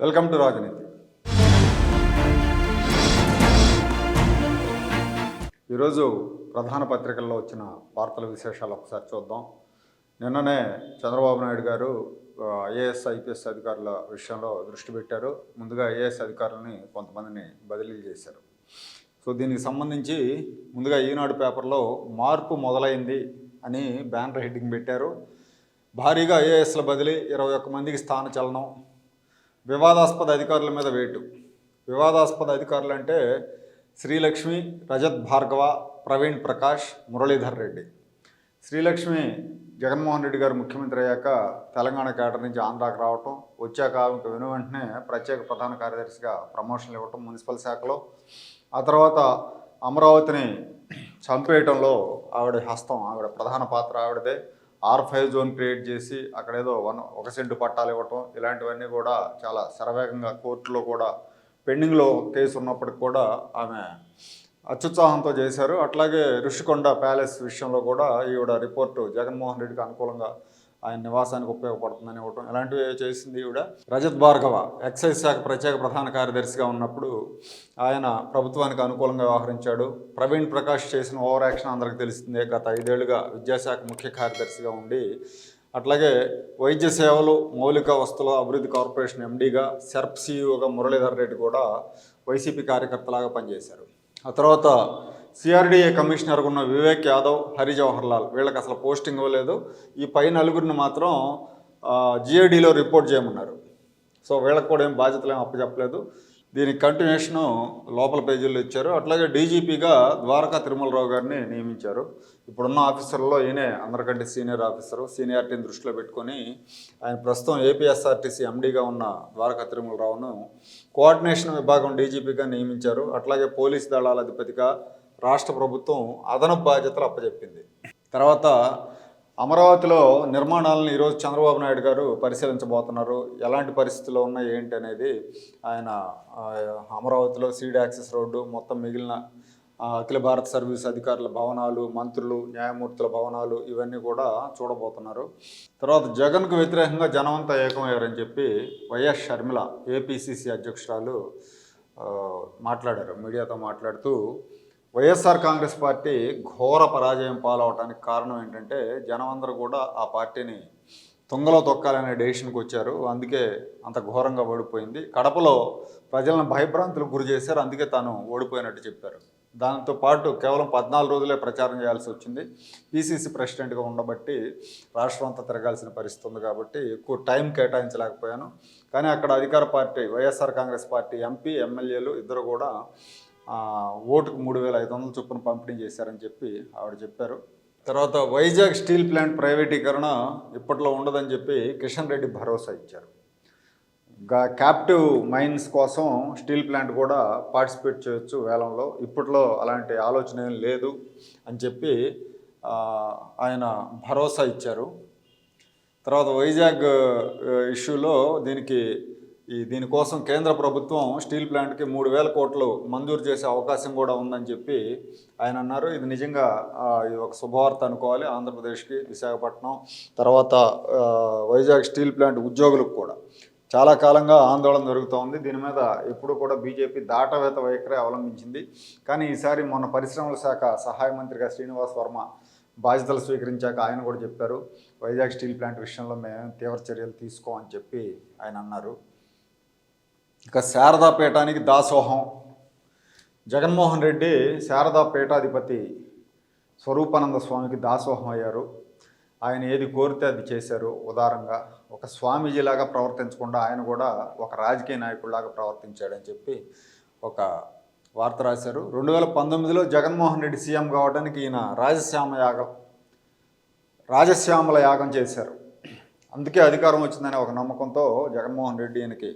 Welcome to రాజనీతి. ఈరోజు ప్రధాన పత్రికల్లో వచ్చిన వార్తల విశేషాలు ఒకసారి చూద్దాం. నిన్ననే చంద్రబాబు నాయుడు గారు ఐఏఎస్ ఐపీఎస్ అధికారుల విషయంలో దృష్టి పెట్టారు. ముందుగా ఐఏఎస్ అధికారులని కొంతమందిని బదిలీ చేశారు. సో దీనికి సంబంధించి ముందుగా ఈనాడు పేపర్లో మార్పు మొదలైంది అని బ్యానర్ హెడ్డింగ్ పెట్టారు. భారీగా ఐఏఎస్ల బదిలీ ఇరవై ఒక్క మందికి స్థాన చలనం వివాదాస్పద అధికారుల మీద వేటు. వివాదాస్పద అధికారులు అంటే శ్రీలక్ష్మి రజత్ భార్గవ ప్రవీణ్ ప్రకాష్ మురళీధర్ రెడ్డి. శ్రీలక్ష్మి జగన్మోహన్ రెడ్డి గారు ముఖ్యమంత్రి అయ్యాక తెలంగాణ కేటర్ నుంచి ఆంధ్రాకి రావటం వచ్చాక ఆమెకు వెను వెంటనే ప్రత్యేక ప్రధాన కార్యదర్శిగా ప్రమోషన్లు ఇవ్వటం మున్సిపల్ శాఖలో. ఆ తర్వాత అమరావతిని చంపేయటంలో ఆవిడ హస్తం ఆవిడ ప్రధాన పాత్ర ఆవిడదే. ఆర్ ఫైవ్ జోన్ క్రియేట్ చేసి అక్కడ ఏదో వన్ ఒక సెంటు పట్టాలు ఇవ్వటం ఇలాంటివన్నీ కూడా చాలా శరవేగంగా కోర్టులో కూడా పెండింగ్లో కేసు ఉన్నప్పటికి కూడా ఆమె అత్యుత్సాహంతో చేశారు. అట్లాగే ఋషికొండ ప్యాలెస్ విషయంలో కూడా ఈవిడ రిపోర్టు జగన్మోహన్ రెడ్డికి అనుకూలంగా ఆయన నివాసానికి ఉపయోగపడుతుందని ఇవ్వటం ఇలాంటివి చేసింది ఈవిడ. రజత్ భార్గవ ఎక్సైజ్ శాఖ ప్రత్యేక ప్రధాన కార్యదర్శిగా ఉన్నప్పుడు ఆయన ప్రభుత్వానికి అనుకూలంగా వ్యవహరించాడు. ప్రవీణ్ ప్రకాష్ చేసిన ఓవర్ యాక్షన్ అందరికీ తెలిసిందే. గత ఐదేళ్ళుగా విద్యాశాఖ ముఖ్య కార్యదర్శిగా ఉండి అట్లాగే వైద్య సేవలు మౌలిక వస్తువుల అభివృద్ధి కార్పొరేషన్ ఎండీగా సెర్ప్ సీఈఓగా మురళీధర్ రెడ్డి కూడా వైసీపీ కార్యకర్తలాగా పనిచేశారు. ఆ తర్వాత సిఆర్డీఏ కమిషనర్ ఉన్న వివేక్ యాదవ్ హరి జవహర్ లాల్. వీళ్ళకి అసలు పోస్టింగ్ ఇవ్వలేదు. ఈ పై నలుగురిని మాత్రం జిఏడిలో రిపోర్ట్ చేయమన్నారు. సో వీళ్ళకి కూడా ఏం బాధ్యతలు ఏం అప్పచెప్పలేదు. దీనికి కంటిన్యూషను లోపల పేజీల్లో ఇచ్చారు. అట్లాగే డీజీపీగా ద్వారకా తిరుమలరావు గారిని నియమించారు. ఇప్పుడున్న ఆఫీసర్లో ఈయనే అందరికంటే సీనియర్ ఆఫీసరు. సీనియారిటీని దృష్టిలో పెట్టుకొని ఆయన ప్రస్తుతం ఏపీఎస్ఆర్టీసీ ఎండీగా ఉన్న ద్వారకా తిరుమలరావును కోఆర్డినేషన్ విభాగం డీజీపీగా నియమించారు. అట్లాగే పోలీస్ దళాల అధిపతిగా రాష్ట్ర ప్రభుత్వం అదనపు బాధ్యతలు అప్పచెప్పింది తర్వాత అమరావతిలో నిర్మాణాలను ఈరోజు చంద్రబాబు నాయుడు గారు పరిశీలించబోతున్నారు. ఎలాంటి పరిస్థితుల్లో ఉన్నాయి ఏంటి అనేది ఆయన అమరావతిలో సీడ్ యాక్సెస్ రోడ్డు మొత్తం మిగిలిన అఖిల భారత సర్వీస్ అధికారుల భవనాలు మంత్రులు న్యాయమూర్తుల భవనాలు ఇవన్నీ కూడా చూడబోతున్నారు. తర్వాత జగన్కు వ్యతిరేకంగా జనమంతా ఏకమయ్యారని చెప్పి వైఎస్ షర్మిల ఏపీసీసీ అధ్యక్షురాలు మాట్లాడారు. మీడియాతో మాట్లాడుతూ వైఎస్ఆర్ కాంగ్రెస్ పార్టీ ఘోర పరాజయం పాలవటానికి కారణం ఏంటంటే జనమందరూ కూడా ఆ పార్టీని తుంగలో తొక్కాలనే డెసిషన్కి వచ్చారు. అందుకే అంత ఘోరంగా ఓడిపోయింది. కడపలో ప్రజలను భయభ్రాంతులకు గురి చేశారు. అందుకే తాను ఓడిపోయినట్టు చెప్పారు. దాంతో పాటు కేవలం పద్నాలుగు రోజులే ప్రచారం చేయాల్సి వచ్చింది. పీసీసీ ప్రెసిడెంట్గా ఉండబట్టి రాష్ట్రం అంతా తిరగాల్సిన పరిస్థితి ఉంది కాబట్టి ఎక్కువ టైం కేటాయించలేకపోయాను. కానీ అక్కడ అధికార పార్టీ వైఎస్ఆర్ కాంగ్రెస్ పార్టీ ఎంపీ ఎమ్మెల్యేలు ఇద్దరు కూడా ఓటుకు మూడు వేల ఐదు వందల చొప్పున పంపిణీ చేశారని చెప్పి ఆవిడ చెప్పారు. తర్వాత వైజాగ్ స్టీల్ ప్లాంట్ ప్రైవేటీకరణ ఇప్పట్లో ఉండదని చెప్పి కిషన్ రెడ్డి భరోసా ఇచ్చారు. గా- క్యాప్టివ్ మైన్స్ కోసం స్టీల్ ప్లాంట్ కూడా పార్టిసిపేట్ చేయొచ్చు వేలంలో. ఇప్పట్లో అలాంటి ఆలోచన ఏం లేదు అని చెప్పి ఆయన భరోసా ఇచ్చారు. తర్వాత వైజాగ్ ఇష్యూలో దీనికి ఈ దీనికోసం కేంద్ర ప్రభుత్వం స్టీల్ ప్లాంట్కి మూడు వేల కోట్లు మంజూరు చేసే అవకాశం కూడా ఉందని చెప్పి ఆయన అన్నారు. ఇది నిజంగా ఇది ఒక శుభవార్త అనుకోవాలి ఆంధ్రప్రదేశ్కి విశాఖపట్నం తర్వాత వైజాగ్ స్టీల్ ప్లాంట్ ఉద్యోగులకు కూడా. చాలా కాలంగా ఆందోళన జరుగుతోంది దీని మీద ఎప్పుడు కూడా బీజేపీ దాటవేత వైఖరి అవలంబించింది. కానీ ఈసారి మొన్న పరిశ్రమల శాఖ సహాయ మంత్రిగా శ్రీనివాస్ వర్మ బాధ్యతలు స్వీకరించాక ఆయన కూడా చెప్పారు వైజాగ్ స్టీల్ ప్లాంట్ విషయంలో మేము తీవ్ర చర్యలు తీసుకోమని చెప్పి ఆయన అన్నారు. ఇక శారదా పీఠానికి దాసోహం. జగన్మోహన్ రెడ్డి శారదా పీఠాధిపతి స్వరూపానంద స్వామికి దాసోహం అయ్యారు. ఆయన ఏది కోరితే అది చేశారు. ఉదారంగా ఒక స్వామీజీలాగా ప్రవర్తించకుండా ఆయన కూడా ఒక రాజకీయ నాయకుడిలాగా ప్రవర్తించాడని చెప్పి ఒక వార్త రాశారు. రెండు వేల పంతొమ్మిదిలో జగన్మోహన్ రెడ్డి సీఎం కావడానికి ఈయన రాజశ్యామ యాగం రాజశ్యామల యాగం చేశారు. అందుకే అధికారం వచ్చిందనే ఒక నమ్మకంతో జగన్మోహన్ రెడ్డి ఈయనకి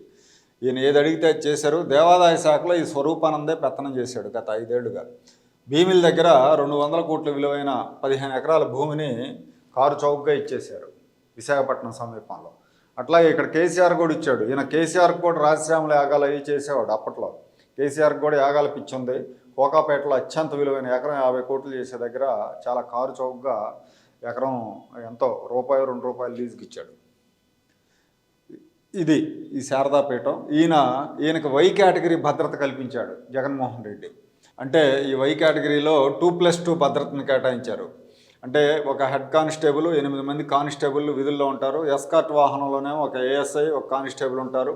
ఈయన ఏది అడిగితే అది చేశారు. దేవాదాయ శాఖలో ఈ స్వరూపానందే పెత్తనం చేశాడు గత ఐదేళ్ళుగా. భీమిల దగ్గర రెండు వందల కోట్ల విలువైన పదిహేను ఎకరాల భూమిని కారు చౌకగా ఇచ్చేశారు విశాఖపట్నం సమీపంలో. అట్లాగే ఇక్కడ కేసీఆర్ కూడా ఇచ్చాడు. ఈయన కేసీఆర్ కూడా రాజశ్యామల యాగాలు అవి చేసేవాడు అప్పట్లో. కేసీఆర్ కూడా యాగాల పిచ్చి ఉంది. కోకాపేటలో అత్యంత విలువైన ఎకరం యాభై కోట్లు చేసే దగ్గర చాలా కారు చౌకగా ఎకరం ఎంతో రూపాయి రెండు రూపాయలు లీజుకి ఇచ్చాడు ఇది ఈ శారదాపీఠం. ఈయన ఈయనకు వై కేటగిరీ భద్రత కల్పించాడు జగన్మోహన్ రెడ్డి. అంటే ఈ వై కేటగిరీలో టూ ప్లస్ టూ భద్రతను కేటాయించారు. అంటే ఒక హెడ్ కానిస్టేబుల్ ఎనిమిది మంది కానిస్టేబుల్ విధుల్లో ఉంటారు. ఎస్కార్ట్ వాహనంలోనే ఒక ఏఎస్ఐ ఒక కానిస్టేబుల్ ఉంటారు.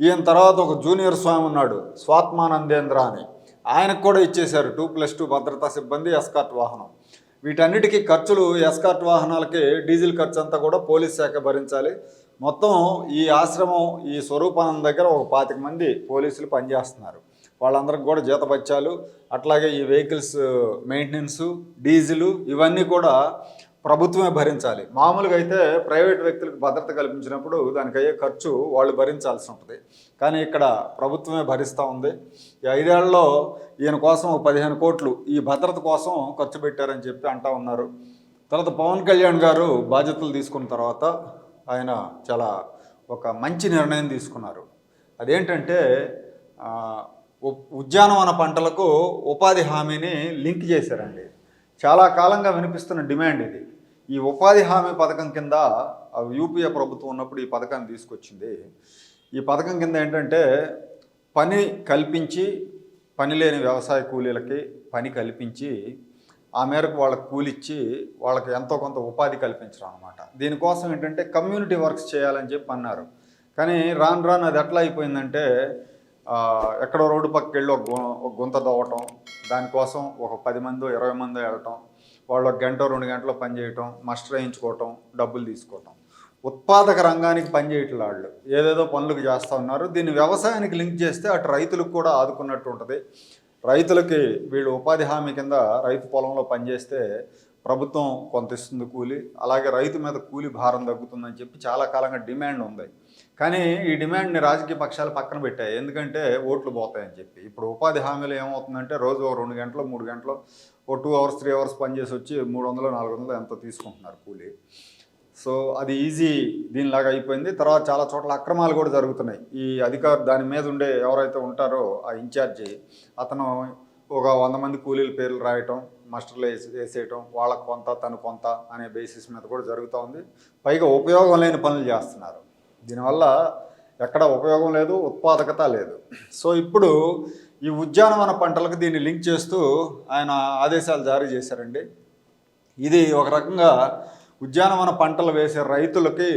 ఈయన తర్వాత ఒక జూనియర్ స్వామి ఉన్నాడు స్వాత్మానందేంద్ర అని. ఆయనకు కూడా ఇచ్చేశారు టూ ప్లస్ టూ భద్రతా సిబ్బంది ఎస్కార్ట్ వాహనం. వీటన్నిటికీ ఖర్చులు ఎస్కార్ట్ వాహనాలకి డీజిల్ ఖర్చు అంతా కూడా పోలీస్ శాఖ భరించాలి. మొత్తం ఈ ఆశ్రమం ఈ స్వరూపానంద దగ్గర ఒక పాతిక మంది పోలీసులు పనిచేస్తున్నారు. వాళ్ళందరికి కూడా జీతబత్యాలు అట్లాగే ఈ వెహికల్స్ మెయింటెనెన్స్ డీజిలు ఇవన్నీ కూడా ప్రభుత్వమే భరించాలి. మామూలుగా అయితే ప్రైవేట్ వ్యక్తులకు భద్రత కల్పించినప్పుడు దానికి అయ్యే ఖర్చు వాళ్ళు భరించాల్సి ఉంటుంది. కానీ ఇక్కడ ప్రభుత్వమే భరిస్తూ ఉంది. ఈ ఐదేళ్ళలో ఈయన కోసం పదిహేను కోట్లు ఈ భద్రత కోసం ఖర్చు పెట్టారని చెప్పి అంటా ఉన్నారు. తర్వాత పవన్ కళ్యాణ్ గారు బాధ్యతలు తీసుకున్న తర్వాత ఆయన చాలా ఒక మంచి నిర్ణయం తీసుకున్నారు. అదేంటంటే ఉద్యానవన పంటలకు ఉపాధి హామీని లింక్ చేశారండి. చాలా కాలంగా వినిపిస్తున్న డిమాండ్ ఇది. ఈ ఉపాధి హామీ పథకం కింద యూపీఏ ప్రభుత్వం ఉన్నప్పుడు ఈ పథకాన్ని తీసుకొచ్చింది. ఈ పథకం కింద ఏంటంటే పని కల్పించి పని లేని వ్యవసాయ కూలీలకి పని కల్పించి ఆ మేరకు వాళ్ళకి కూలిచ్చి వాళ్ళకి ఎంతో కొంత ఉపాధి కల్పించడం అనమాట దీనికోసం ఏంటంటే కమ్యూనిటీ వర్క్స్ చేయాలని చెప్పి అన్నారు. కానీ రాను రాను అది ఎట్లా అయిపోయిందంటే ఎక్కడో రోడ్డు పక్కకి వెళ్ళి ఒక గు- ఒక గుంత దవ్వటం దానికోసం ఒక పది మందో ఇరవై మందో వెళ్ళటం వాళ్ళు ఒక గంట రెండు గంటలు పనిచేయటం మస్టర్ వేయించుకోవటం డబ్బులు తీసుకోవటం. ఉత్పాదక రంగానికి పనిచేయట్లే వాళ్ళు. ఏదేదో పనులకు చేస్తూ ఉన్నారు. దీన్ని వ్యవసాయానికి లింక్ చేస్తే అటు రైతులకు కూడా ఆదుకున్నట్టు ఉంటుంది. రైతులకి వీళ్ళు ఉపాధి హామీ కింద రైతు పొలంలో పనిచేస్తే ప్రభుత్వం కొంత ఇస్తుంది కూలి అలాగే రైతు మీద కూలి భారం తగ్గుతుందని చెప్పి చాలా కాలంగా డిమాండ్ ఉంది. కానీ ఈ డిమాండ్ని రాజకీయ పక్షాలు పక్కన పెట్టాయి. ఎందుకంటే ఓట్లు పోతాయని చెప్పి. ఇప్పుడు ఉపాధి హామీలు ఏమవుతుందంటే రోజు ఓ రెండు గంటలు మూడు గంటలు ఓ టూ అవర్స్ త్రీ అవర్స్ పనిచేసి వచ్చి మూడు వందలు నాలుగు వందలు ఎంతో తీసుకుంటున్నారు కూలి. సో అది ఈజీ దీనిలాగా అయిపోయింది. తర్వాత చాలా చోట్ల అక్రమాలు కూడా జరుగుతున్నాయి. ఈ అధికారు దాని మీద ఉండే ఎవరైతే ఉంటారో ఆ ఇన్ఛార్జి అతను ఒక వంద మంది కూలీల పేర్లు రాయటం మాస్టర్లు వేసి వేసేయటం వాళ్ళకు కొంత తను కొంత అనే బేసిస్ మీద కూడా జరుగుతూ ఉంది. పైగా ఉపయోగం లేని పనులు చేస్తున్నారు. దీనివల్ల ఎక్కడ ఉపయోగం లేదు ఉత్పాదకత లేదు. సో ఇప్పుడు ఈ ఉద్యానవన పంటలకు దీన్ని లింక్ చేస్తూ ఆయన ఆదేశాలు జారీ చేశారండి. ఇది ఒక రకంగా ఉద్యానవన పంటలు వేసే రైతులకి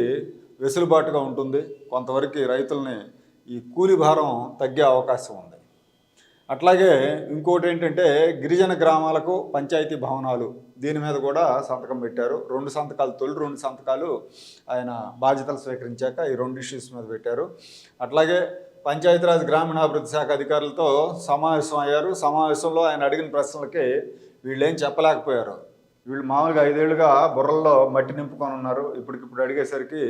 వెసులుబాటుగా ఉంటుంది. కొంతవరకు రైతుల్ని ఈ కూలి భారం తగ్గే అవకాశం ఉంది. అట్లాగే ఇంకోటి ఏంటంటే గిరిజన గ్రామాలకు పంచాయతీ భవనాలు దీని మీద కూడా సంతకం పెట్టారు. రెండు సంతకాలు తొలి రెండు సంతకాలు ఆయన బాధ్యతలు స్వీకరించాక ఈ రెండు ఇష్యూస్ మీద పెట్టారు. అట్లాగే పంచాయతీరాజ్ గ్రామీణాభివృద్ధి శాఖ అధికారులతో సమావేశం అయ్యారు. సమావేశంలో ఆయన అడిగిన ప్రశ్నలకి వీళ్ళేం చెప్పలేకపోయారు. వీళ్ళు మామూలుగా ఐదేళ్ళుగా బుర్రల్లో మట్టి నింపుకొని ఉన్నారు. ఇప్పటికిప్పుడు అడిగేసరికి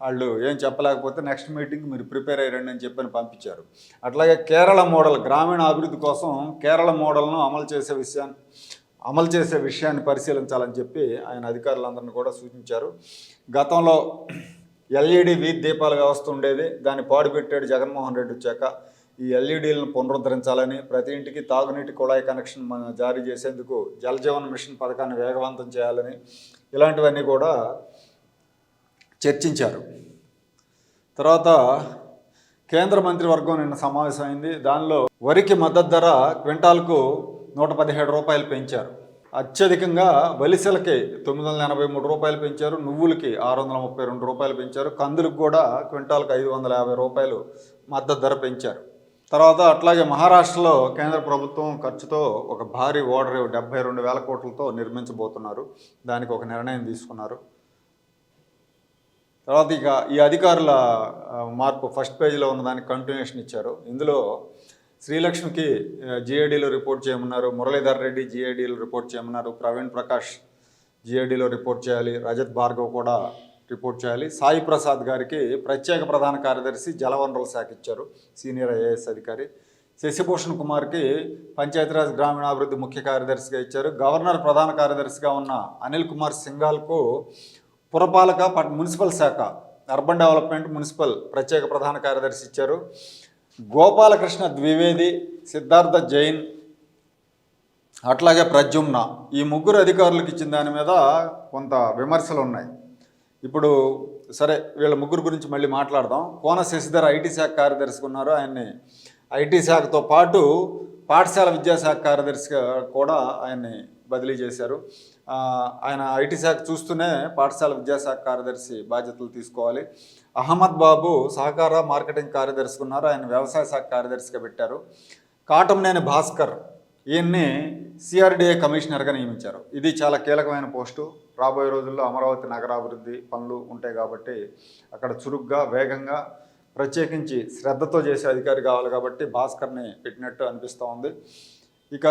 వాళ్ళు ఏం చెప్పలేకపోతే నెక్స్ట్ మీటింగ్ మీరు ప్రిపేర్ అయ్యండి అని చెప్పని పంపించారు. అట్లాగే కేరళ మోడల్ గ్రామీణ అభివృద్ధి కోసం కేరళ మోడల్ను అమలు చేసే విషయాన్ని అమలు చేసే విషయాన్ని పరిశీలించాలని చెప్పి ఆయన అధికారులందరినీ కూడా సూచించారు. గతంలో ఎల్ఈడి వీధి దీపాల వ్యవస్థ ఉండేది. దాన్ని పాడుపెట్టాడు జగన్మోహన్ రెడ్డి వచ్చాక ఈ ఎల్ఈడీలను పునరుద్ధరించాలని ప్రతి ఇంటికి తాగునీటి కుళాయి కనెక్షన్ జారీ చేసేందుకు జలజీవన్ మిషన్ పథకాన్ని వేగవంతం చేయాలని ఇలాంటివన్నీ కూడా చర్చించారు. తర్వాత కేంద్ర మంత్రివర్గం నిన్న సమావేశమైంది. దానిలో వరికి మద్దతు ధర క్వింటాల్కు నూట పదిహేడు రూపాయలు పెంచారు. అత్యధికంగా వలిసెలకి తొమ్మిది వందల ఎనభై మూడు రూపాయలు పెంచారు. నువ్వులకి ఆరు వందల ముప్పై రెండు రూపాయలు పెంచారు. కందులకు కూడా క్వింటాల్కి ఐదు వందల యాభై రూపాయలు మద్దతు ధర పెంచారు. తర్వాత అట్లాగే మహారాష్ట్రలో కేంద్ర ప్రభుత్వం ఖర్చుతో ఒక భారీ ఓడరేవు డెబ్బై రెండు వేల కోట్లతో నిర్మించబోతున్నారు. దానికి ఒక నిర్ణయం తీసుకున్నారు. తర్వాత ఇక ఈ అధికారుల మార్పు ఫస్ట్ పేజీలో ఉన్న దానికి కంటిన్యూషన్ ఇచ్చారు. ఇందులో శ్రీలక్ష్మికి జిఏడీలో రిపోర్ట్ చేయమన్నారు. మురళీధర్ రెడ్డి జిఏడీలో రిపోర్ట్ చేయమన్నారు. ప్రవీణ్ ప్రకాష్ జిఏడీలో రిపోర్ట్ చేయాలి. రజత్ భార్గవ్ కూడా రిపోర్ట్ చేయాలి. సాయి ప్రసాద్ గారికి ప్రత్యేక ప్రధాన కార్యదర్శి జలవనరుల శాఖ ఇచ్చారు సీనియర్ ఐఏఎస్ అధికారి. శశిభూషణ్ కుమార్కి పంచాయతీరాజ్ గ్రామీణాభివృద్ధి ముఖ్య కార్యదర్శిగా ఇచ్చారు. గవర్నర్ ప్రధాన కార్యదర్శిగా ఉన్న అనిల్ కుమార్ సింఘాల్కు పురపాలక మున్సిపల్ శాఖ అర్బన్ డెవలప్మెంట్ మున్సిపల్ ప్రత్యేక ప్రధాన కార్యదర్శి ఇచ్చారు. గోపాలకృష్ణ ద్వివేది సిద్ధార్థ జైన్ అట్లాగే ప్రద్యుమ్న ఈ ముగ్గురు అధికారులకు ఇచ్చిన దాని మీద కొంత విమర్శలు ఉన్నాయి ఇప్పుడు సరే వీళ్ళ ముగ్గురు గురించి మళ్ళీ మాట్లాడదాం. కోన శశిధర్ ఐటీ శాఖ కార్యదర్శిగా ఉన్నారు. ఆయన్ని ఐటీ శాఖతో పాటు పాఠశాల విద్యాశాఖ కార్యదర్శిగా కూడా ఆయన్ని బదిలీ చేశారు. ఆయన ఐటీ శాఖ చూస్తూనే పాఠశాల విద్యాశాఖ కార్యదర్శి బాధ్యతలు తీసుకోవాలి. అహ్మద్ బాబు సహకార మార్కెటింగ్ కార్యదర్శిగా ఉన్నారు. ఆయన వ్యవసాయ శాఖ కార్యదర్శిగా పెట్టారు. కాటంనేని భాస్కర్ ఈయన్ని సిఆర్డిఏ కమిషనర్గా నియమించారు. ఇది చాలా కీలకమైన పోస్టు. రాబోయే రోజుల్లో అమరావతి నగరాభివృద్ధి పనులు ఉంటాయి కాబట్టి అక్కడ చురుగ్గా వేగంగా ప్రత్యేకించి శ్రద్ధతో చేసే అధికారి కావాలి కాబట్టి భాస్కర్ని పెట్టినట్టు అనిపిస్తూ ఉంది. ఇక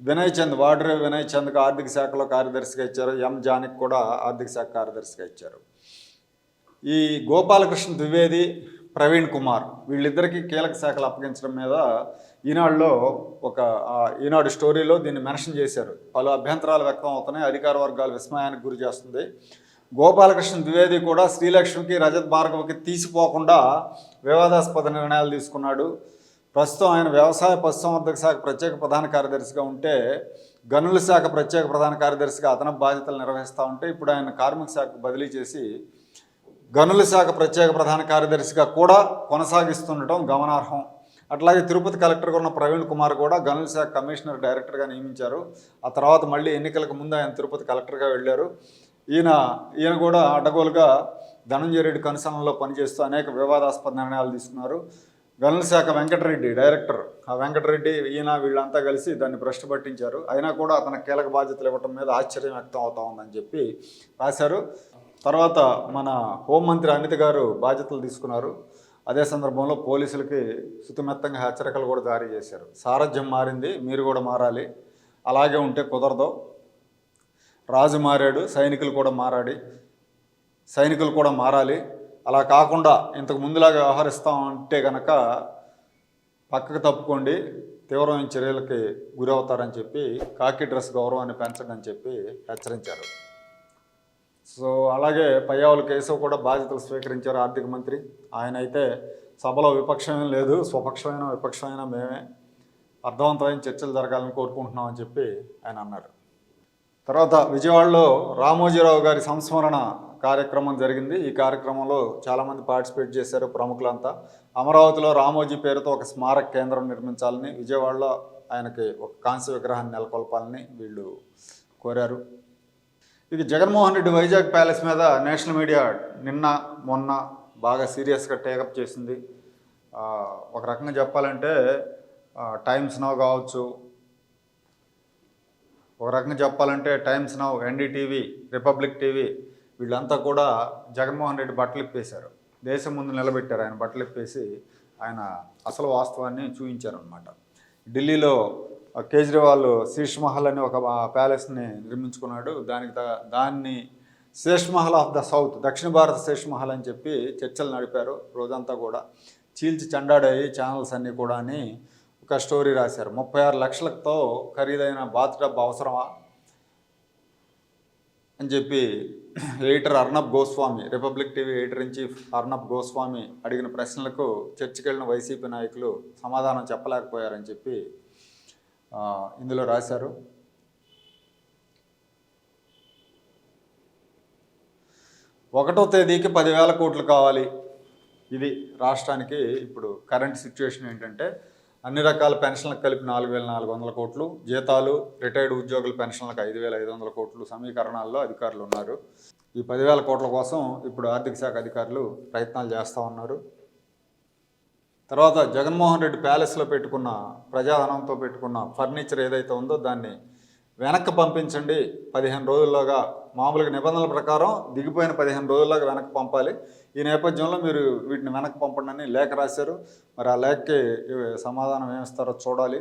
వినయ్ చంద్ వాడ్రే వినయ్ చంద్కు ఆర్థిక శాఖలో కార్యదర్శిగా ఇచ్చారు. ఎం జానికి కూడా ఆర్థిక శాఖ కార్యదర్శిగా ఇచ్చారు. ఈ గోపాలకృష్ణ ద్వివేది ప్రవీణ్ కుమార్. వీళ్ళిద్దరికీ కీలక శాఖలు అప్పగించడం మీద ఈనాడులో ఒక ఈనాడు స్టోరీలో దీన్ని మెన్షన్ చేశారు. పలు అభ్యంతరాలు వ్యక్తం అవుతున్నాయి. అధికార వర్గాలు విస్మయానికి గురి చేస్తుంది. గోపాలకృష్ణ ద్వివేది కూడా శ్రీలక్ష్మికి రజత్ భార్గవకి తీసిపోకుండా వివాదాస్పద నిర్ణయాలు తీసుకున్నాడు. ప్రస్తుతం ఆయన వ్యవసాయ పశుసంవర్ధక శాఖ ప్రత్యేక ప్రధాన కార్యదర్శిగా ఉంటే గనుల శాఖ ప్రత్యేక ప్రధాన కార్యదర్శిగా అదనపు బాధ్యతలు నిర్వహిస్తూ ఉంటే ఇప్పుడు ఆయన కార్మిక శాఖకు బదిలీ చేసి గనుల శాఖ ప్రత్యేక ప్రధాన కార్యదర్శిగా కూడా కొనసాగిస్తుండటం గమనార్హం. అట్లాగే తిరుపతి కలెక్టర్గా ఉన్న ప్రవీణ్ కుమార్ కూడా గనుల శాఖ కమిషనర్ డైరెక్టర్గా నియమించారు. ఆ తర్వాత మళ్ళీ ఎన్నికలకు ముందు ఆయన తిరుపతి కలెక్టర్గా వెళ్ళారు. ఈయన ఈయన కూడా అడ్డగోలుగా ధనంజయ రెడ్డి కనుసనలో పనిచేస్తూ అనేక వివాదాస్పద నిర్ణయాలు తీసుకున్నారు. గనుల శాఖ వెంకటరెడ్డి డైరెక్టర్ ఆ వెంకటరెడ్డి ఈయన వీళ్ళంతా కలిసి దాన్ని భ్రష్టు పట్టించారు. అయినా కూడా అతను కీలక బాధ్యతలు ఇవ్వటం మీద ఆశ్చర్యం వ్యక్తం అవుతా ఉందని చెప్పి రాశారు. తర్వాత మన హోంమంత్రి అమిత్ గారు బాధ్యతలు తీసుకున్నారు. అదే సందర్భంలో పోలీసులకి సుతిమెత్తంగా హెచ్చరికలు కూడా జారీ చేశారు. సారథ్యం మారింది మీరు కూడా మారాలి. అలాగే ఉంటే కుదరదు. రాజు మారాడు సైనికులు కూడా మారాడి సైనికులు కూడా మారాలి. అలా కాకుండా ఇంతకు ముందులాగా వ్యవహరిస్తాం అంటే కనుక పక్కకు తప్పుకోండి తీవ్రమైన చర్యలకి గురవుతారని చెప్పి కాకి డ్రెస్ గౌరవాన్ని పెంచండి అని చెప్పి హెచ్చరించారు. సో అలాగే పయ్యావుల కేశవ్ కూడా బాధ్యతలు స్వీకరించారు ఆర్థిక మంత్రి. ఆయన అయితే సభలో విపక్షమేం లేదు స్వపక్షమైన విపక్షమైన మేమే అర్థవంతమైన చర్చలు జరగాలని కోరుకుంటున్నామని చెప్పి ఆయన అన్నారు. తర్వాత విజయవాడలో రామోజీరావు గారి సంస్మరణ కార్యక్రమం జరిగింది. ఈ కార్యక్రమంలో చాలామంది పార్టిసిపేట్ చేశారు ప్రముఖులంతా. అమరావతిలో రామోజీ పేరుతో ఒక స్మారక కేంద్రం నిర్మించాలని విజయవాడలో ఆయనకి ఒక కాంస్య విగ్రహాన్ని నెలకొల్పాలని వీళ్ళు కోరారు. ఇక జగన్మోహన్ రెడ్డి వైజాగ్ ప్యాలెస్ మీద నేషనల్ మీడియా నిన్న మొన్న బాగా సీరియస్గా టేకప్ చేసింది. ఒక రకంగా చెప్పాలంటే టైమ్స్ నౌ కావచ్చు. ఒక రకంగా చెప్పాలంటే Times Now NDTV Republic TV వీళ్ళంతా కూడా జగన్మోహన్ రెడ్డి బట్టలు ఇప్పేశారు. దేశం ముందు నిలబెట్టారు ఆయన బట్టలు ఇప్పేసి ఆయన అసలు వాస్తవాన్ని చూపించారనమాట ఢిల్లీలో కేజ్రీవాల్ శీష్ మహల్ అని ఒక ప్యాలెస్ని నిర్మించుకున్నాడు. దానికి దాన్ని Sheesh Mahal of the south దక్షిణ భారత శేష్ మహల్ అని చెప్పి చర్చలు నడిపారు రోజంతా కూడా. చీల్చి చండాడాయి ఛానల్స్ అన్నీ కూడా అని ఒక స్టోరీ రాశారు. ముప్పై ఆరు లక్షలతో ఖరీదైన బాత్ డబ్ అవసరమా అని చెప్పి editor Arnab Goswami Republic TV editor in chief Arnab Goswami అడిగిన ప్రశ్నలకు చర్చకెళ్ళిన వైసీపీ నాయకులు సమాధానం చెప్పలేకపోయారని చెప్పి ఇందులో రాశారు. ఒకటో తేదీకి పదివేల కోట్లు కావాలి. ఇది రాష్ట్రానికి ఇప్పుడు కరెంట్ సిచ్యువేషన్ ఏంటంటే అన్ని రకాల పెన్షన్లకు కలిపి నాలుగు వేల నాలుగు వందల కోట్లు జీతాలు రిటైర్డ్ ఉద్యోగుల పెన్షన్లకు ఐదు వేల ఐదు వందల కోట్లు సమీకరణాల్లో అధికారులు ఉన్నారు. ఈ పదివేల కోట్ల కోసం ఇప్పుడు ఆర్థిక శాఖ అధికారులు ప్రయత్నాలు చేస్తూ ఉన్నారు. తర్వాత జగన్మోహన్ రెడ్డి ప్యాలెస్లో పెట్టుకున్న ప్రజాధనంతో పెట్టుకున్న ఫర్నిచర్ ఏదైతే ఉందో దాన్ని వెనక్కి పంపించండి. పదిహేను రోజుల్లోగా మామూలుగా నిబంధనల ప్రకారం దిగిపోయిన పదిహేను రోజుల్లోగా వెనక్కి పంపాలి. ఈ నేపథ్యంలో మీరు వీటిని వెనక్కి పంపండి అని లేఖ రాశారు. మరి ఆ లేఖకి సమాధానం ఏమిస్తారో చూడాలి.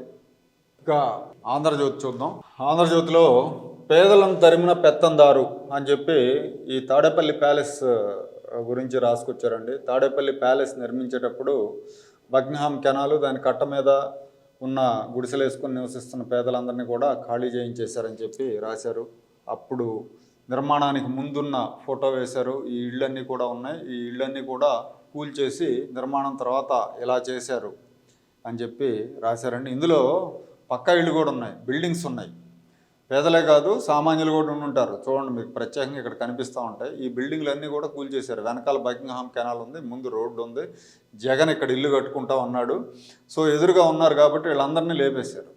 ఇక ఆంధ్రజ్యోతి చూద్దాం. ఆంధ్రజ్యోతిలో పేదలను తరిమిన పెత్తందారు అని చెప్పి ఈ తాడేపల్లి ప్యాలెస్ గురించి రాసుకొచ్చారండి. తాడేపల్లి ప్యాలెస్ నిర్మించేటప్పుడు బగ్నహాం కెనాలు దాని కట్ట మీద ఉన్న గుడిసెలు వేసుకుని నివసిస్తున్న పేదలందరినీ కూడా ఖాళీ చేయించేశారని చెప్పి రాశారు. అప్పుడు నిర్మాణానికి ముందున్న ఫోటో వేశారు. ఈ ఇళ్ళన్నీ కూడా ఉన్నాయి. ఈ ఇళ్ళన్నీ కూడా కూల్చేసి నిర్మాణం తర్వాత ఇలా చేశారు అని చెప్పి రాశారండి. ఇందులో పక్కా ఇళ్ళు కూడా ఉన్నాయి. బిల్డింగ్స్ ఉన్నాయి. పేదలే కాదు సామాన్యులు కూడా ఉండి ఉంటారు. చూడండి మీకు ప్రత్యేకంగా ఇక్కడ కనిపిస్తూ ఉంటాయి. ఈ బిల్డింగ్లు అన్నీ కూడా కూల్చేశారు వెనకాల బకింగ్హామ్ కెనాల్ ఉంది ముందు రోడ్డు ఉంది. జగన్ ఇక్కడ ఇల్లు కట్టుకుంటా ఉన్నాడు. సో ఎదురుగా ఉన్నారు కాబట్టి వీళ్ళందరినీ లేపేశారు.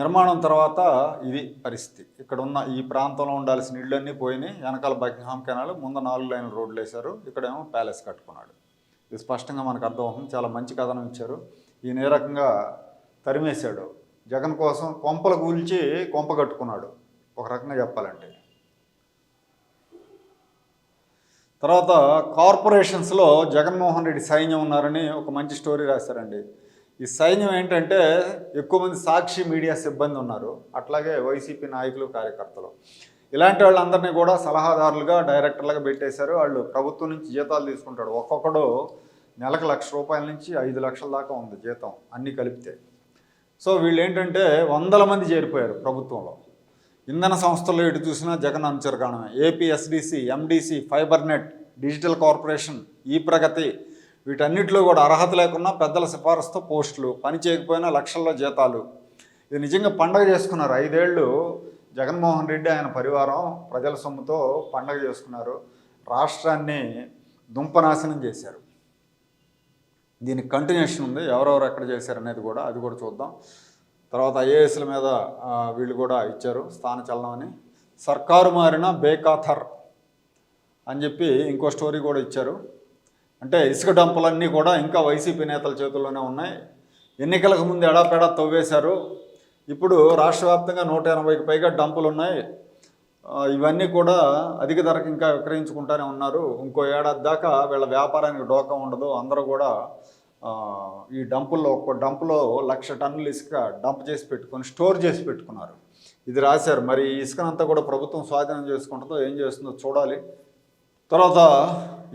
నిర్మాణం తర్వాత ఇది పరిస్థితి. ఇక్కడ ఉన్న ఈ ప్రాంతంలో ఉండాల్సిన ఇళ్ళన్నీ పోయినాయి. వెనకాల బకింగ్హామ్ కెనాల్ ముందు నాలుగు లైన్ల రోడ్లు వేశారు. ఇక్కడేమో ప్యాలెస్ కట్టుకున్నాడు. ఇది స్పష్టంగా మనకు అర్థమవుతుంది. చాలా మంచి కథనం ఇచ్చారు. ఈయన ఏ రకంగా తరిమేశాడు. జగన్ కోసం కొంపలు కూల్చి కొంప కట్టుకున్నాడు. ఒక రకంగా చెప్పాలంటే. తర్వాత కార్పొరేషన్స్లో జగన్మోహన్ రెడ్డి సైన్యం ఉన్నారని ఒక మంచి స్టోరీ రాశారండి. ఈ సైన్యం ఏంటంటే ఎక్కువ మంది సాక్షి మీడియా సిబ్బంది ఉన్నారు. అట్లాగే వైసీపీ నాయకులు కార్యకర్తలు. ఇలాంటి వాళ్ళందరినీ కూడా సలహాదారులుగా డైరెక్టర్లుగా పెట్టేశారు. వాళ్ళు ప్రభుత్వం నుంచి జీతాలు తీసుకుంటాడు. ఒక్కొక్కడు నెలకు లక్ష రూపాయల నుంచి ఐదు లక్షల దాకా ఉంది జీతం అన్నీ కలిపితే. సో వీళ్ళు ఏంటంటే వందల మంది చేరిపోయారు ప్రభుత్వంలో. ఇంధన సంస్థలు ఎటు చూసినా Jagan అనుచరగాణమే APSDC MDC fiber net digital corporation ఈ ప్రగతి వీటన్నిటిలో కూడా అర్హత లేకున్నా పెద్దల సిఫారసుతో పోస్టులు పని చేయకపోయినా లక్షల్లో జీతాలు. ఇది నిజంగా పండగ చేసుకున్నారు. ఐదేళ్ళు జగన్మోహన్ రెడ్డి ఆయన పరివారం ప్రజల సొమ్ముతో పండగ చేసుకున్నారు. రాష్ట్రాన్ని దుంపనాశనం చేశారు. దీనికి కంటిన్యూషన్ ఉంది. ఎవరెవరు ఎక్కడ చేశారు అనేది కూడా అది కూడా చూద్దాం. తర్వాత ఐఏఎస్ల మీద వీళ్ళు కూడా ఇచ్చారు స్థాన చలనం అని. సర్కారు మారిన బేకాథర్ అని చెప్పి ఇంకో స్టోరీ కూడా ఇచ్చారు. అంటే ఇసుక డంపులన్నీ కూడా ఇంకా వైసీపీ నేతల చేతుల్లోనే ఉన్నాయి. ఎన్నికలకు ముందు ఎడాపెడా తవ్వేశారు. ఇప్పుడు రాష్ట్ర వ్యాప్తంగా నూట ఎనభైకి పైగా డంపులు ఉన్నాయి ఇవన్నీ కూడా అధిక ధరకు ఇంకా విక్రయించుకుంటానే ఉన్నారు. ఇంకో ఏడాది దాకా వీళ్ళ వ్యాపారానికి డోకా ఉండదు. అందరూ కూడా ఈ డంపుల్లో ఒక్కో డంపులో లక్ష టన్నులు ఇసుక డంప్ చేసి పెట్టుకొని స్టోర్ చేసి పెట్టుకున్నారు. ఇది రాశారు. మరి ఇసుకనంతా కూడా ప్రభుత్వం స్వాధీనం చేసుకుంటుందో ఏం చేస్తుందో చూడాలి. తర్వాత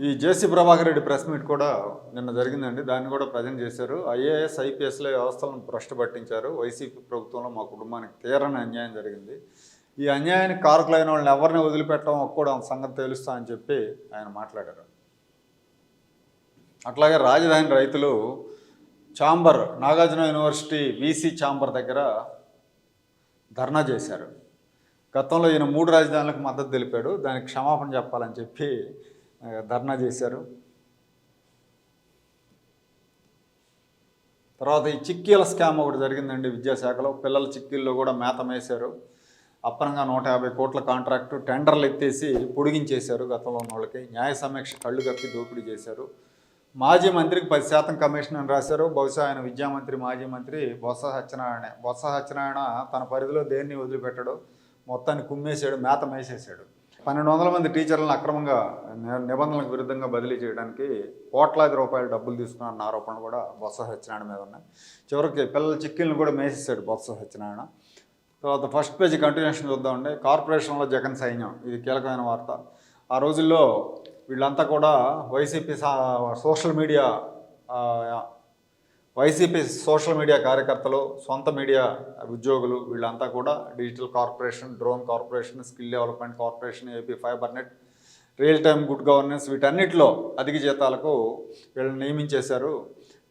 ఈ JC Prabhakar Reddy press meet కూడా నిన్న జరిగిందండి. దాన్ని కూడా ప్రజెంట్ చేశారు. ఐఏఎస్ ఐపీఎస్ల వ్యవస్థలను భ్రష్టు పట్టించారు. వైసీపీ ప్రభుత్వంలో మా కుటుంబానికి తీరని అన్యాయం జరిగింది. ఈ అన్యాయానికి కారకులైన వాళ్ళని ఎవరిని వదిలిపెట్టడం ఒక్కడా సంగతి తెలుస్తా అని చెప్పి ఆయన మాట్లాడారు. అట్లాగే రాజధాని రైతులు chamber Nagarjuna university VC chamber దగ్గర ధర్నా చేశారు. గతంలో ఈయన మూడు రాజధానులకు మద్దతు తెలిపాడు. దానికి క్షమాపణ చెప్పాలని చెప్పి ధర్నా చేశారు. తర్వాత ఈ చిక్కీల స్కామ్ ఒకటి జరిగిందండి విద్యాశాఖలో. పిల్లల చిక్కీల్లో కూడా మేత మేశారు అప్పనంగా నూట యాభై కోట్ల కాంట్రాక్టు టెండర్లు ఎత్తేసి పొడిగించేశారు గతంలో ఉన్న వాళ్ళకి. న్యాయ సమీక్ష కళ్ళు కప్పి దోపిడీ చేశారు. మాజీ మంత్రికి పది శాతం కమిషన్ అని రాశారు. బహుశా ఆయన విద్యామంత్రి మాజీ మంత్రి బొత్స సత్యనారాయణ. బొత్స సత్యనారాయణ తన పరిధిలో దేన్ని వదిలిపెట్టాడు మొత్తాన్ని కుమ్మేశాడు మేత మేసేశాడు. పన్నెండు వందల మంది టీచర్లను అక్రమంగా నిబంధనలకు విరుద్ధంగా బదిలీ చేయడానికి కోట్లాది రూపాయలు డబ్బులు తీసుకున్న ఆరోపణలు కూడా బొత్స సత్యనారాయణ మీద ఉన్నాయి. చివరికి పిల్లల చిక్కిలను కూడా మేసేశాడు బొత్స సత్యనారాయణ. తర్వాత ఫస్ట్ పేజీ కంటిన్యూషన్ చూద్దామండి. కార్పొరేషన్లో జగన్ సైన్యం. ఇది కీలకమైన వార్త. ఆ రోజుల్లో వీళ్ళంతా కూడా YCP social media YCP social media కార్యకర్తలు సొంత మీడియా ఉద్యోగులు వీళ్ళంతా కూడా digital corporation drone corporation skill development corporation AP fiber net real time good governance వీటన్నిటిలో అధిక జీతాలకు వీళ్ళని నియమించేశారు.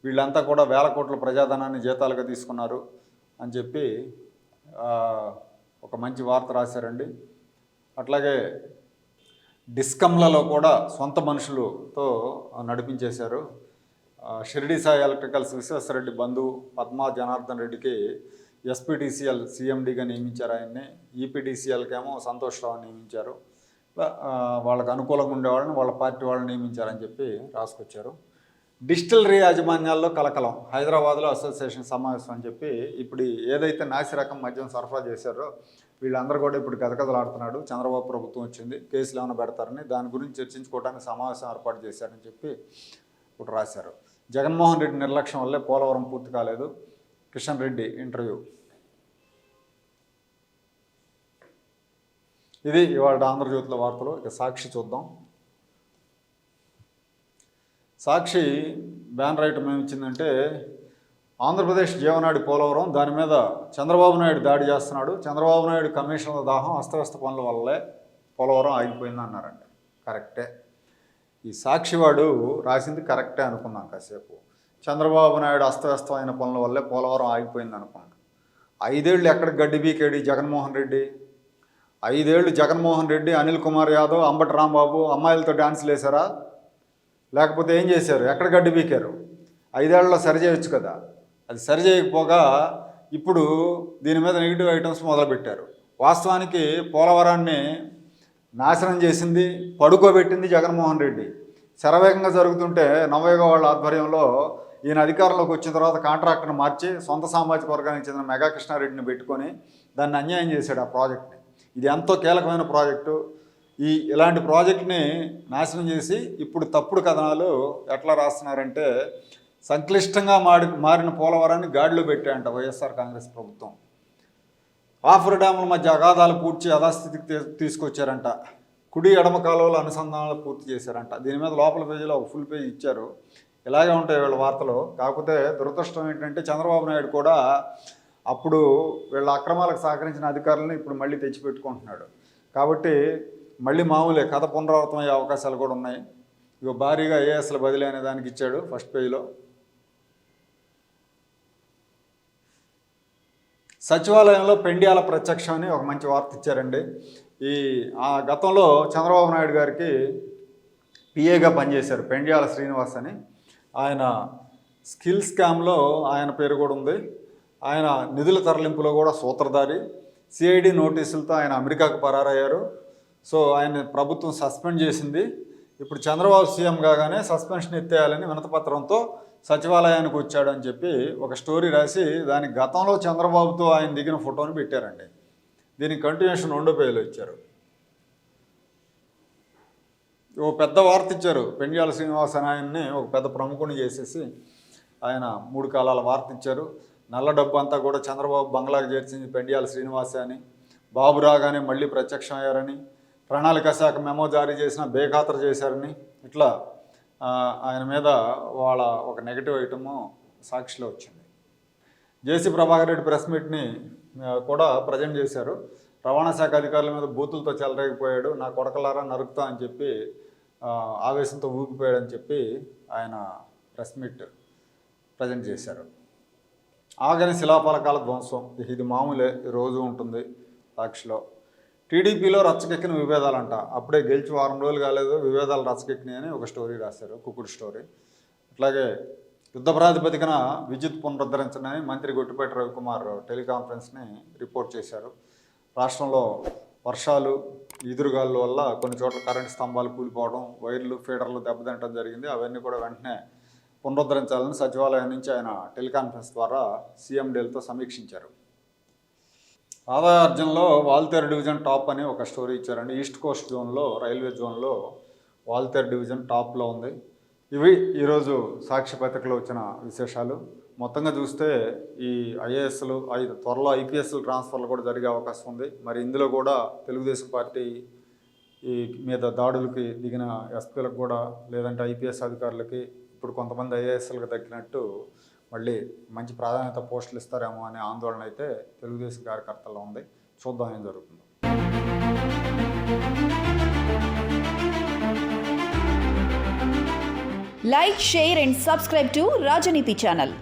వీళ్ళంతా కూడా వేల కోట్ల ప్రజాధనాన్ని జీతాలుగా తీసుకున్నారు అని చెప్పి ఒక మంచి వార్త రాశారండి. అట్లాగే డిస్కమ్లలో కూడా సొంత మనుషులతో నడిపించేశారు. షిరిడి సాయి ఎలక్ట్రికల్స్ విశ్వేశ్వరరెడ్డి బంధువు పద్మా జనార్దన్ రెడ్డికి ఎస్పీటీసీఎల్ సీఎండీగా నియమించారు ఆయన్ని. ఈపీడీసీఎల్కేమో సంతోష్ రావు నియమించారు. వాళ్ళకు అనుకూలంగా ఉండేవాళ్ళని వాళ్ళ పార్టీ వాళ్ళని నియమించారని చెప్పి రాసుకొచ్చారు. డిజిటల్ యాజమాన్యాల్లో కలకలం. హైదరాబాద్లో అసోసియేషన్ సమావేశం అని చెప్పి ఇప్పుడు ఏదైతే నాసి రకం మద్యం సరఫరా చేశారో వీళ్ళందరూ కూడా ఇప్పుడు గదగదలాడుతున్నాడు. చంద్రబాబు ప్రభుత్వం వచ్చింది. కేసులు ఏమైనా పెడతారని దాని గురించి చర్చించుకోవడానికి సమావేశం ఏర్పాటు చేశారని చెప్పి ఇప్పుడు రాశారు. జగన్మోహన్ రెడ్డి నిర్లక్ష్యం వల్లే పోలవరం పూర్తి కాలేదు. కిషన్ రెడ్డి ఇంటర్వ్యూ. ఇది ఇవాళ ఆంధ్రజ్యోతిలో వార్తలు. ఇక సాక్షి చూద్దాం. సాక్షి బ్యాన్ రాయటం ఏమి ఇచ్చిందంటే ఆంధ్రప్రదేశ్ జీవనాడి పోలవరం దాని మీద చంద్రబాబు నాయుడు దాడి చేస్తున్నాడు. చంద్రబాబు నాయుడు కమిషన్ల దాహం అస్తవ్యస్త పనుల వల్లే పోలవరం ఆగిపోయింది అన్నారండి కరెక్టే. ఈ సాక్షివాడు రాసింది కరెక్టే అనుకున్నాం కాసేపు. చంద్రబాబు నాయుడు అస్తవ్యస్తమైన పనుల వల్లే పోలవరం ఆగిపోయింది అనుకున్నాం. ఐదేళ్ళు ఎక్కడ గడ్డి బీకేడి జగన్మోహన్ రెడ్డి? ఐదేళ్ళు జగన్మోహన్ రెడ్డి అనిల్ కుమార్ యాదవ్ అంబటి రాంబాబు అమ్మాయిలతో డాన్సులు వేశారా? లేకపోతే ఏం చేశారు? ఎక్కడ గడ్డి బీకారు ఐదేళ్ళలో సరి చేయొచ్చు కదా. అది సరి చేయకపోగా ఇప్పుడు దీని మీద నెగిటివ్ ఐటమ్స్ మొదలుపెట్టారు. వాస్తవానికి పోలవరాన్ని నాశనం చేసింది పడుకోబెట్టింది జగన్మోహన్ రెడ్డి. శరవేగంగా జరుగుతుంటే నవయుగ వాళ్ళ ఆధ్వర్యంలో ఈయన అధికారంలోకి వచ్చిన తర్వాత కాంట్రాక్టర్ని మార్చి సొంత సామాజిక వర్గానికి చెందిన మెగా కృష్ణారెడ్డిని పెట్టుకొని దాన్ని అన్యాయం చేశాడు ఆ ప్రాజెక్ట్ని. ఇది ఎంతో కీలకమైన ప్రాజెక్టు. ఈ ఇలాంటి ప్రాజెక్ట్ని నాశనం చేసి ఇప్పుడు తప్పుడు కథనాలు ఎట్లా రాస్తున్నారంటే సంక్లిష్టంగా మారి మారిన పోలవరాన్ని గాడిలో పెట్టాయంట వైఎస్ఆర్ కాంగ్రెస్ ప్రభుత్వం. ఆఫర్ డ్యాముల మధ్య అగాధాలు పూడ్చి యథాస్థితికి తీసుకొచ్చారంట. కుడి ఎడమ కాలువల అనుసంధానాలు పూర్తి చేశారంట. దీని మీద లోపల పేజీలో ఒక ఫుల్ పేజ్ ఇచ్చారు. ఇలాగే ఉంటాయి వీళ్ళ వార్తలు. కాకపోతే దురదృష్టం ఏంటంటే చంద్రబాబు నాయుడు కూడా అప్పుడు వీళ్ళ అక్రమాలకు సహకరించిన అధికారులను ఇప్పుడు మళ్ళీ తెచ్చిపెట్టుకుంటున్నాడు. కాబట్టి మళ్ళీ మామూలే కథ పునరావృతం అయ్యే అవకాశాలు కూడా ఉన్నాయి. ఇక భారీగా ఏఎస్ల బదిలీ అనే దానికి ఇచ్చాడు ఫస్ట్ పేజీలో. సచివాలయంలో పెండియాల ప్రత్యక్షం అని ఒక మంచి వార్త ఇచ్చారండి. ఈ ఆ గతంలో చంద్రబాబు నాయుడు గారికి పిఏగా పనిచేశారు పెండియాల శ్రీనివాస్ అని. ఆయన స్కిల్ స్కామ్లో ఆయన పేరు కూడా ఉంది. ఆయన నిధుల తరలింపులో కూడా సూత్రధారి. సిఐడి నోటీసులతో ఆయన అమెరికాకు పరారయ్యారు. సో ఆయన ప్రభుత్వం సస్పెండ్ చేసింది. ఇప్పుడు చంద్రబాబు సీఎం కాగానే సస్పెన్షన్ ఎత్తేయాలని వినతపత్రంతో సచివాలయానికి వచ్చాడు అని చెప్పి ఒక స్టోరీ రాసి దాని గతంలో చంద్రబాబుతో ఆయన దిగిన ఫోటోని పెట్టారండి. దీనికి కంటిన్యూషన్ రెండో పేజీలో ఇచ్చారు. ఓ పెద్ద వార్త ఇచ్చారు. పెండ్యాల శ్రీనివాస్ అని ఆయన్ని ఒక పెద్ద ప్రముఖుని చేసేసి ఆయన మూడు కాలాల వార్త ఇచ్చారు. నల్ల డబ్బు అంతా కూడా చంద్రబాబు బంగ్లాకు చేర్చింది పెండ్యాల శ్రీనివాస అని. బాబు రాగానే మళ్ళీ ప్రత్యక్షం అయ్యారని ప్రణాళిక శాఖ మెమో జారీ చేసిన బేఖాతరు చేశారని ఇట్లా ఆయన మీద వాళ్ళ ఒక నెగటివ్ ఐటము సాక్షిలో వచ్చింది. జేసీ ప్రభాకర్ రెడ్డి ప్రెస్ మీట్ని కూడా ప్రజెంట్ చేశారు. రవాణా శాఖ అధికారుల మీద బూతులతో చెలరేగిపోయాడు నా కొడకలారా నరుకుతా అని చెప్పి ఆవేశంతో ఊగిపోయాడని చెప్పి ఆయన ప్రెస్ మీట్ ప్రజెంట్ చేశారు. ఆగని శిలాఫలకాల ధ్వంసం ఇది మామూలే రోజు ఉంటుంది సాక్షిలో. టీడీపీలో రచ్చకెక్కిన విభేదాలంట. అప్పుడే గెలిచి వారం రోజులు కాలేదు విభేదాలు రచ్చకెక్కినాయని అని ఒక స్టోరీ రాశారు కుకుడు స్టోరీ. అట్లాగే యుద్ధ ప్రాతిపదికన విద్యుత్ పునరుద్ధరించడని మంత్రి గొట్టిపేట రవికుమార్ టెలికాన్ఫరెన్స్ని రిపోర్ట్ చేశారు. రాష్ట్రంలో వర్షాలు ఈదురుగాలు వల్ల కొన్ని చోట్ల కరెంట్ స్తంభాలు కూలిపోవడం వైర్లు ఫీడర్లు దెబ్బతింటడం జరిగింది. అవన్నీ కూడా వెంటనే పునరుద్ధరించాలని సచివాలయం నుంచి ఆయన టెలికాన్ఫరెన్స్ ద్వారా సీఎండీలతో సమీక్షించారు. ఆదాయార్జనలో వాల్తేరు డివిజన్ టాప్ అని ఒక స్టోరీ ఇచ్చారండి. ఈస్ట్ కోస్ట్ జోన్లో రైల్వే జోన్లో వాల్తేరు డివిజన్ టాప్లో ఉంది. ఇవి ఈరోజు సాక్షి పత్రికలో వచ్చిన విశేషాలు. మొత్తంగా చూస్తే ఈ ఐఏఎస్లు ఐదు త్వరలో ఐపీఎస్లు ట్రాన్స్ఫర్లు కూడా జరిగే అవకాశం ఉంది. మరి ఇందులో కూడా తెలుగుదేశం పార్టీ ఈ మీద దాడులకి దిగిన ఎస్పీలకు కూడా లేదంటే ఐపీఎస్ అధికారులకి ఇప్పుడు కొంతమంది ఐఏఎస్లకు తగ్గినట్టు మళ్ళీ మంచి ప్రాధాన్యత పోస్టులు ఇస్తారేమో అనే ఆందోళన అయితే తెలుగుదేశం కార్యకర్తల్లో ఉంది. చూద్దాం ఏం జరుగుతుందో. Like share and subscribe to Rajaneeti channel